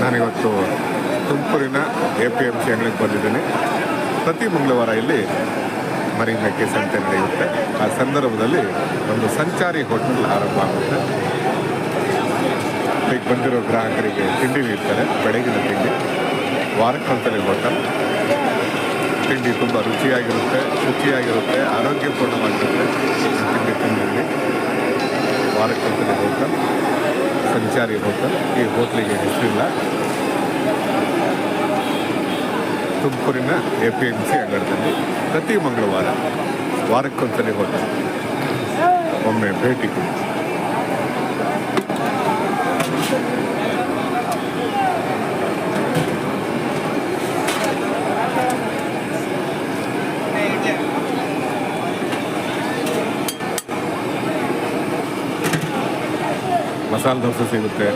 ನಾನಿವತ್ತು ತುಮಕೂರಿನ A P M C ಅಂಗಡಿಗೆ ಬಂದಿದ್ದೀನಿ. ಪ್ರತಿ ಮಂಗಳವಾರ ಇಲ್ಲಿ ಮರಿ ಮೆಕ್ಕೆ ಸಂತೆ ನಡೆಯುತ್ತೆ. ಆ ಸಂದರ್ಭದಲ್ಲಿ ಒಂದು ಸಂಚಾರಿ ಹೋಟೆಲ್ ಆರಂಭ ಆಗುತ್ತೆ. ಈಗ ಬಂದಿರೋ ಗ್ರಾಹಕರಿಗೆ ತಿಂಡಿ ನೀಡ್ತಾರೆ, ಬೆಳಗಿನ ತಿಂಡಿ. ವಾರಕ್ಕೊಂದ್ಸಲಿ ಹೋಟೆಲ್. ತಿಂಡಿ ತುಂಬ ರುಚಿಯಾಗಿರುತ್ತೆ, ಶುಚಿಯಾಗಿರುತ್ತೆ, ಆರೋಗ್ಯಪೂರ್ಣವಾಗಿರುತ್ತೆ. ತಿಂಡಿ ತಿಂಡಿ. ವಾರಕ್ಕೊಂದ್ಸಲಿ ಹೋಟೆಲ್. ಸಂಚಾರಿ ಹೋಟೆಲ್ ಈ ಹೋಟ್ಲಿಗೆ ಹೆಸರಿಲ್ಲ. ತುಮಕೂರಿನ ಎ ಪಿ ಎಂ ಸಿ ಅಂಗಡದಲ್ಲಿ ಪ್ರತಿ ಮಂಗಳವಾರ ವಾರಕ್ಕೊಂದ್ಸಲಿ ಹೋಟೆಲ್. ಒಮ್ಮೆ ಭೇಟಿ ಕೊಡಿ. ಮಸಾಲೆ ದೋಸೆ ಸಿಗುತ್ತೆ,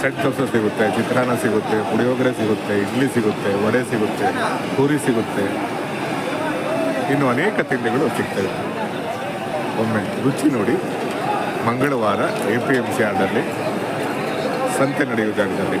ಸೆಟ್ ದೋಸೆ ಸಿಗುತ್ತೆ, ಚಿತ್ರಾನ್ನ ಸಿಗುತ್ತೆ, ಪುಳಿಯೋಗರೆ ಸಿಗುತ್ತೆ, ಇಡ್ಲಿ ಸಿಗುತ್ತೆ, ವಡೆ ಸಿಗುತ್ತೆ, ಪೂರಿ ಸಿಗುತ್ತೆ. ಇನ್ನು ಅನೇಕ ತಿಂಡಿಗಳು ಸಿಗ್ತವೆ ಒಮ್ಮೆ ರುಚಿ ನೋಡಿ. ಮಂಗಳವಾರ ಎ ಪಿ ಎಂ ಸಿ ಆರ್ಡರ್ಲಿ ಸಂತೆ ನಡೆಯುವ ಜಾಗದಲ್ಲಿ.